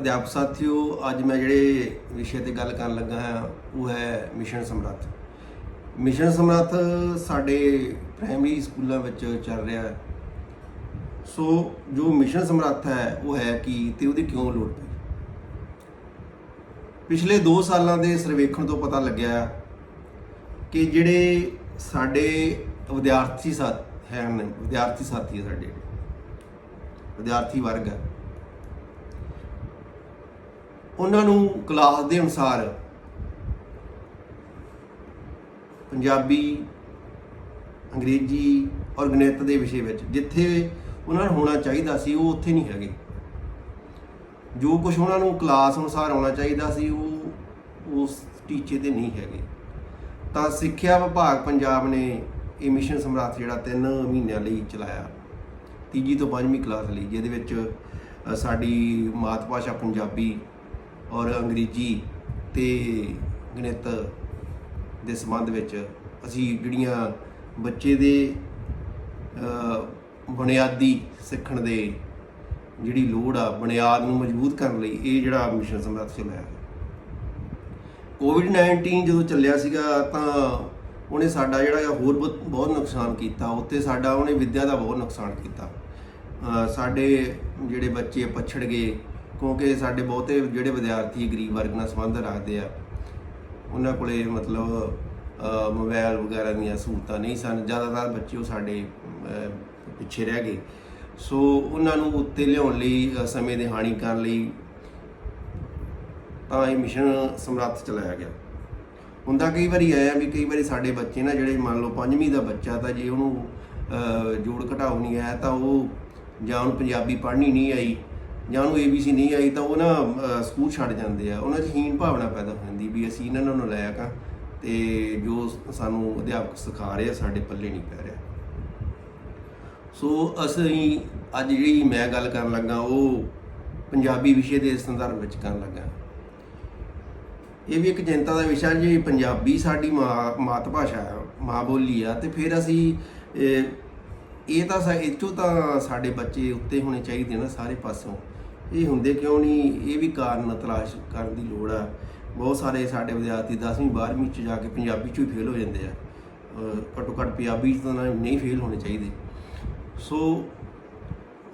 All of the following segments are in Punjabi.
ਅਧਿਆਪਕ ਸਾਥੀਓ, ਅੱਜ ਮੈਂ ਜਿਹੜੇ ਵਿਸ਼ੇ ਤੇ ਗੱਲ ਕਰਨ ਲੱਗਾ ਹਾਂ, ਉਹ ਹੈ ਮਿਸ਼ਨ ਸਮਰੱਥ। ਮਿਸ਼ਨ ਸਮਰੱਥ ਸਾਡੇ ਪ੍ਰਾਇਮਰੀ ਸਕੂਲਾਂ ਵਿੱਚ ਚੱਲ ਰਿਹਾ ਹੈ। ਸੋ ਜੋ ਮਿਸ਼ਨ ਸਮਰੱਥ ਹੈ, ਉਹ ਹੈ ਕੀ ਤੇ ਉਹਦੀ ਕਿਉਂ ਲੋੜ ਪਈ? ਪਿਛਲੇ 2 ਸਾਲਾਂ ਦੇ ਸਰਵੇਖਣ ਤੋਂ ਪਤਾ ਲੱਗਿਆ ਕਿ ਜਿਹੜੇ ਸਾਡੇ ਵਿਦਿਆਰਥੀ ਸਾਥ ਹਨ ਵਿਦਿਆਰਥੀ ਸਾਥੀ ਹੈ ਸਾਡੇ ਵਿਦਿਆਰਥੀ ਵਰਗ ਹੈ। ਉਹਨਾਂ ਨੂੰ ਕਲਾਸ ਦੇ ਅਨੁਸਾਰ ਪੰਜਾਬੀ, ਅੰਗਰੇਜ਼ੀ ਔਰ ਗਣਿਤ ਦੇ ਵਿਸ਼ੇ ਵਿੱਚ ਜਿੱਥੇ ਉਹਨਾਂ ਨੂੰ ਹੋਣਾ ਚਾਹੀਦਾ ਸੀ, ਉਹ ਉੱਥੇ ਨਹੀਂ ਹੈਗੇ। ਜੋ ਕੁਝ ਉਹਨਾਂ ਨੂੰ ਕਲਾਸ ਅਨੁਸਾਰ ਆਉਣਾ ਚਾਹੀਦਾ ਸੀ, ਉਹ ਉਸ ਟੀਚੇ ਤੇ ਨਹੀਂ ਹੈਗੇ। ਤਾਂ ਸਿੱਖਿਆ ਵਿਭਾਗ ਪੰਜਾਬ ਨੇ ਇਹ ਮਿਸ਼ਨ ਸਮਰਾਥ ਜਿਹੜਾ 3 ਮਹੀਨਿਆਂ ਲਈ ਚਲਾਇਆ। ਤੀਜੀ ਤੋਂ ਪੰਜਵੀਂ ਕਲਾਸ ਲਈ, ਜਿਹਦੇ ਵਿੱਚ ਸਾਡੀ ਮਾਤ ਭਾਸ਼ਾ ਪੰਜਾਬੀ ਔਰ ਅੰਗਰੇਜ਼ੀ ਤੇ ਗਣਿਤ ਦੇ ਸੰਬੰਧ ਵਿੱਚ ਅਸੀਂ ਜਿਹੜੀਆਂ ਬੱਚੇ ਦੇ ਬੁਨਿਆਦੀ ਸਿੱਖਣ ਦੇ ਜਿਹੜੀ ਲੋੜ ਆ, ਬੁਨਿਆਦ ਨੂੰ ਮਜ਼ਬੂਤ ਕਰਨ ਲਈ ਇਹ ਜਿਹੜਾ ਮਿਸ਼ਨ ਸਮਰੱਥ ਚਲਾਇਆ ਕੋਵਿਡ 19 ਜਦੋਂ ਚੱਲਿਆ ਸੀਗਾ ਤਾਂ ਉਹਨੇ ਸਾਡਾ ਜਿਹੜਾ ਆ ਹੋਰ ਬਹੁਤ ਬਹੁਤ ਨੁਕਸਾਨ ਕੀਤਾ ਉੱਤੇ ਸਾਡਾ ਉਹਨੇ ਵਿੱਦਿਆ ਦਾ ਬਹੁਤ ਨੁਕਸਾਨ ਕੀਤਾ। ਸਾਡੇ ਜਿਹੜੇ ਬੱਚੇ ਪਛੜ ਗਏ। ਕਿਉਂਕਿ ਸਾਡੇ ਬਹੁਤੇ ਜਿਹੜੇ ਵਿਦਿਆਰਥੀ ਗਰੀਬ ਵਰਗ ਨਾਲ ਸੰਬੰਧ ਰੱਖਦੇ ਆ ਉਹਨਾਂ ਕੋਲੇ ਮਤਲਬ ਅ, ਮੋਬਾਈਲ ਵਗੈਰਾ ਦੀਆਂ ਸਹੂਲਤਾਂ ਨਹੀਂ ਸਨ। ਜ਼ਿਆਦਾਤਰ ਬੱਚੇ ਉਹ ਸਾਡੇ ਪਿੱਛੇ ਰਹਿ ਗਏ। ਸੋ ਉਹਨਾਂ ਨੂੰ ਉੱਤੇ ਲਿਆਉਣ ਲਈ ਸਮੇਂ ਦੇ ਹਾਨੀ ਕਰਨ ਲਈ ਤਾਂ ਇਹ ਮਿਸ਼ਨ ਸਮਰੱਥ ਚਲਾਇਆ ਗਿਆ। ਹੁੰਦਾ ਕਈ ਵਾਰੀ ਆਇਆ ਵੀ ਕਈ ਵਾਰੀ ਸਾਡੇ ਬੱਚੇ ਨਾ ਜਿਹੜੇ ਮੰਨ ਲਓ ਪੰਜਵੀਂ ਦਾ ਬੱਚਾ ਤਾਂ ਜੇ ਉਹਨੂੰ ਜੋੜ ਘਟਾਓ ਨਹੀਂ ਆਇਆ ਤਾਂ ਉਹ ਜਾਂ ਉਹਨੂੰ ਪੰਜਾਬੀ ਪੜ੍ਹਨੀ ਨਹੀਂ ਆਈ ਜਾਂ ਉਹਨੂੰ ABC ਨਹੀਂ ਆਈ ਤਾਂ ਉਹ ਨਾ ਸਕੂਲ ਛੱਡ ਜਾਂਦੇ ਆ। ਉਹਨਾਂ 'ਚ ਹੀਣ ਭਾਵਨਾ ਪੈਦਾ ਹੋ ਜਾਂਦੀ ਵੀ ਅਸੀਂ ਇਹਨਾਂ ਨੂੰ ਲਾਇਕ ਆ ਤੇ ਜੋ ਸਾਨੂੰ ਅਧਿਆਪਕ ਸਿਖਾ ਰਹੇ ਆ, ਸਾਡੇ ਪੱਲੇ ਨਹੀਂ ਪੈ ਰਿਹਾ। ਸੋ ਅਸੀਂ ਅੱਜ ਜਿਹੜੀ ਮੈਂ ਗੱਲ ਕਰਨ ਲੱਗਾ, ਉਹ ਪੰਜਾਬੀ ਵਿਸ਼ੇ ਦੇ ਸੰਦਰਭ ਵਿੱਚ ਕਰਨ ਲੱਗਾ। ਇਹ ਵੀ ਇੱਕ ਚਿੰਤਾ ਦਾ ਵਿਸ਼ਾ ਜੀ ਪੰਜਾਬੀ ਸਾਡੀ ਮਾਂ ਮਾਤ ਭਾਸ਼ਾ ਹੈ ਮਾਂ ਬੋਲੀ ਆ, ਤੇ ਫਿਰ ਅਸੀਂ ਇਹ ਤਾਂ ਸਾ- ਇਹ 'ਚੋਂ ਤਾਂ ਸਾਡੇ ਬੱਚੇ ਉੱਤੇ ਹੋਣੇ ਚਾਹੀਦੇ ਨਾ ਸਾਰੇ ਪਾਸੋਂ। ਇਹ ਹੁੰਦੇ ਕਿਉਂ ਨਹੀਂ ਇਹ ਵੀ ਕਾਰਨ ਤਲਾਸ਼ ਕਰਨ ਦੀ ਲੋੜ ਆ। ਬਹੁਤ ਸਾਰੇ ਸਾਡੇ ਵਿਦਿਆਰਥੀ 10ਵੀਂ 12ਵੀਂ ਚ ਜਾ ਕੇ ਪੰਜਾਬੀ ਚੋਂ ਹੀ ਫੇਲ ਹੋ ਜਾਂਦੇ ਆ। ਘੱਟੋ ਘੱਟ ਪੰਜਾਬੀ 'ਚ ਤਾਂ ਨਹੀਂ ਫੇਲ ਹੋਣੇ ਚਾਹੀਦੇ। ਸੋ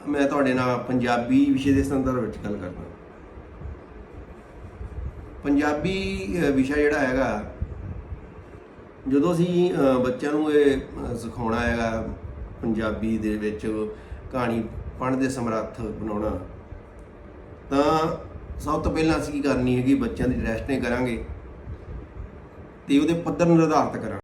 ਮੈਂ ਤੁਹਾਡੇ ਨਾਲ ਪੰਜਾਬੀ ਵਿਸ਼ੇ ਦੇ ਸੰਦਰਭ ਵਿੱਚ ਗੱਲ ਕਰਦਾ ਪੰਜਾਬੀ ਵਿਸ਼ਾ ਜਿਹੜਾ ਹੈਗਾ, ਜਦੋਂ ਅਸੀਂ ਬੱਚਿਆਂ ਨੂੰ ਇਹ ਸਿਖਾਉਣਾ ਹੈਗਾ ਪੰਜਾਬੀ ਦੇ ਵਿੱਚ ਕਹਾਣੀ ਪੜ੍ਹਨ ਦੇ ਸਮਰੱਥ ਬਣਾਉਣਾ। ਤਾਂ ਸਭ ਤੋਂ ਪਹਿਲਾਂ ਅਸੀਂ ਕੀ ਕਰਨੀ ਹੈਗੀ, ਬੱਚਿਆਂ ਦੀ ਟੈਸਟਿੰਗ ਕਰਾਂਗੇ ਤੇ ਉਹਦੇ ਪੱਧਰ ਨੂੰ ਨਿਰਧਾਰਤ ਕਰਾਂਗੇ।